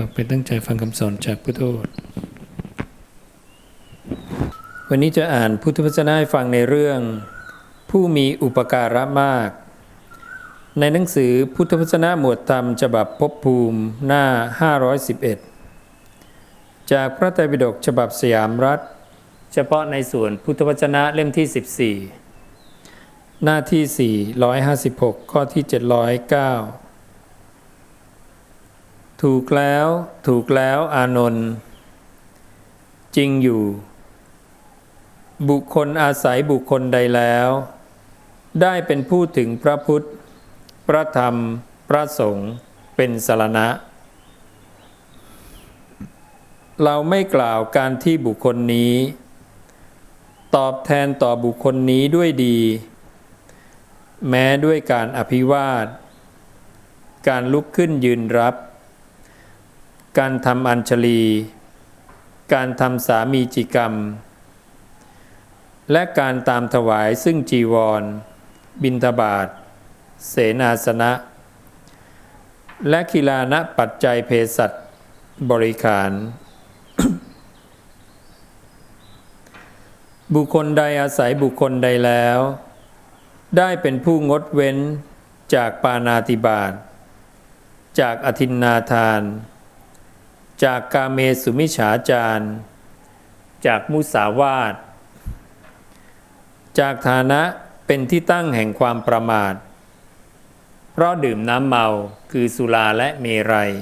ต่อไปตั้งใจฟังคำสอนจากพุทธโธวันนี้จะอ่านพุทธวจนะให้ฟังในเรื่อง ผู้มีอุปการะมาก ในหนังสือพุทธวจนะหมวดธรรมฉบับภพภูมิหน้า 511 จากพระไตรปิฎกฉบับสยามรัฐ เฉพาะในส่วนพุทธวจนะเล่มที่ 14 หน้าที่ 456 ข้อที่ 709 ถูกแล้วถูกแล้วอานนท์จริงอยู่ บุคคลอาศัยบุคคลใดแล้ว ได้เป็นผู้ถึงพระพุทธ พระธรรม พระสงฆ์เป็นสารณะ เราไม่กล่าวการที่บุคคลนี้ ตอบแทนต่อบุคคลนี้ด้วยดี แม้ด้วยการอภิวาท การลุกขึ้นยืนรับ การทำอัญชลี การทำสามีจิกรรม และการตามถวายซึ่งจีวร บิณฑบาตเสนาสนะ และคิลานะปัจจัยเพสัตบริขาร บุคคลใดอาศัยบุคคลใดแล้ว ได้เป็นผู้งดเว้นจากปานาติบาตจากอธินนาทาน จากกาเมสุมิฉาจารจากมุสาวาทจากฐานะเป็นที่ตั้งแห่งความประมาท เพราะดื่มน้ำเมาคือสุราและเมรัย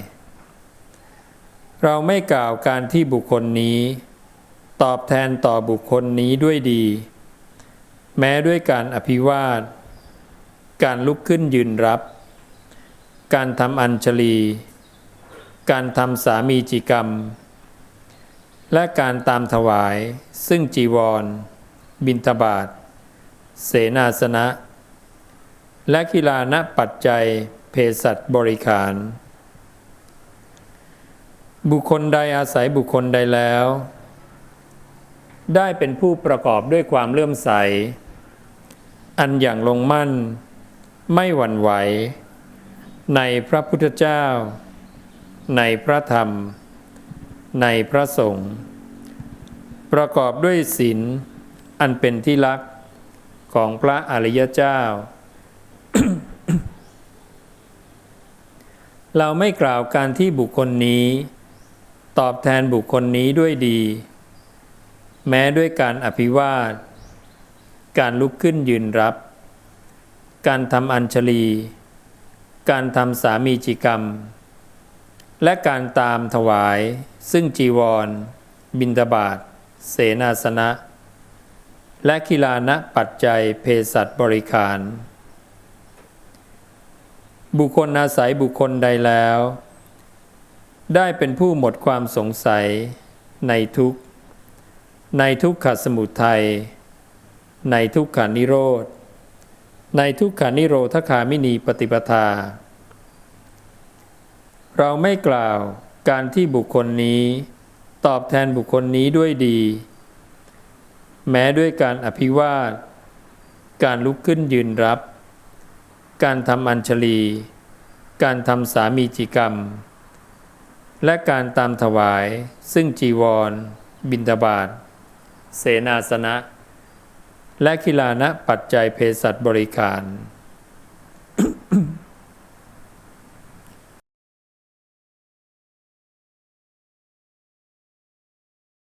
เราไม่กล่าวการที่บุคคลนี้ ตอบแทนต่อบุคคลนี้ด้วยดี แม้ด้วยการอภิวาท การลุกขึ้นยืนรับ การทำอัญชลี การทำสามีจิกรรม และการตามถวาย ซึ่งจีวร บิณฑบาตเสนาสนะ และกีฬานะปัจจัยเพสัตบริขาร บุคคลใดอาศัยบุคคลใดแล้ว ได้เป็นผู้ประกอบด้วยความเลื่อมใส อันอย่างลงมั่น ไม่หวั่นไหว ในพระพุทธเจ้า ในพระธรรม ในพระสงฆ์ประกอบด้วยศีลอันเป็นที่รักของพระอริยเจ้า เราไม่กล่าวการที่บุคคลนี้ ตอบแทนบุคคลนี้ด้วยดี แม้ด้วยการอภิวาท การลุกขึ้นยืนรับ การทำอัญชลี การทำสามีจิกรรม และการตามถวาย ซึ่งจีวร บิณฑบาตเสนาสนะ และกีฬานะปัจจัยเพสัตบริขาร บุคคลอาศัยบุคคลใดแล้ว ได้เป็นผู้หมดความสงสัยในทุกในทุกขสมุทัยในทุกขานิโรธในทุกขานิโรธคามินีปฏิปทา เราไม่กล่าวการที่บุคคลนี้ ตอบแทนบุคคลนี้ด้วยดี แม้ด้วยการอภิวาท การลุกขึ้นยืนรับ การทำอัญชลี การทำสามีจิกรรม และการตามถวาย ซึ่งจีวร บิณฑบาตเสนาสนะ และคิลานะปัจจัยเพสัตบริการ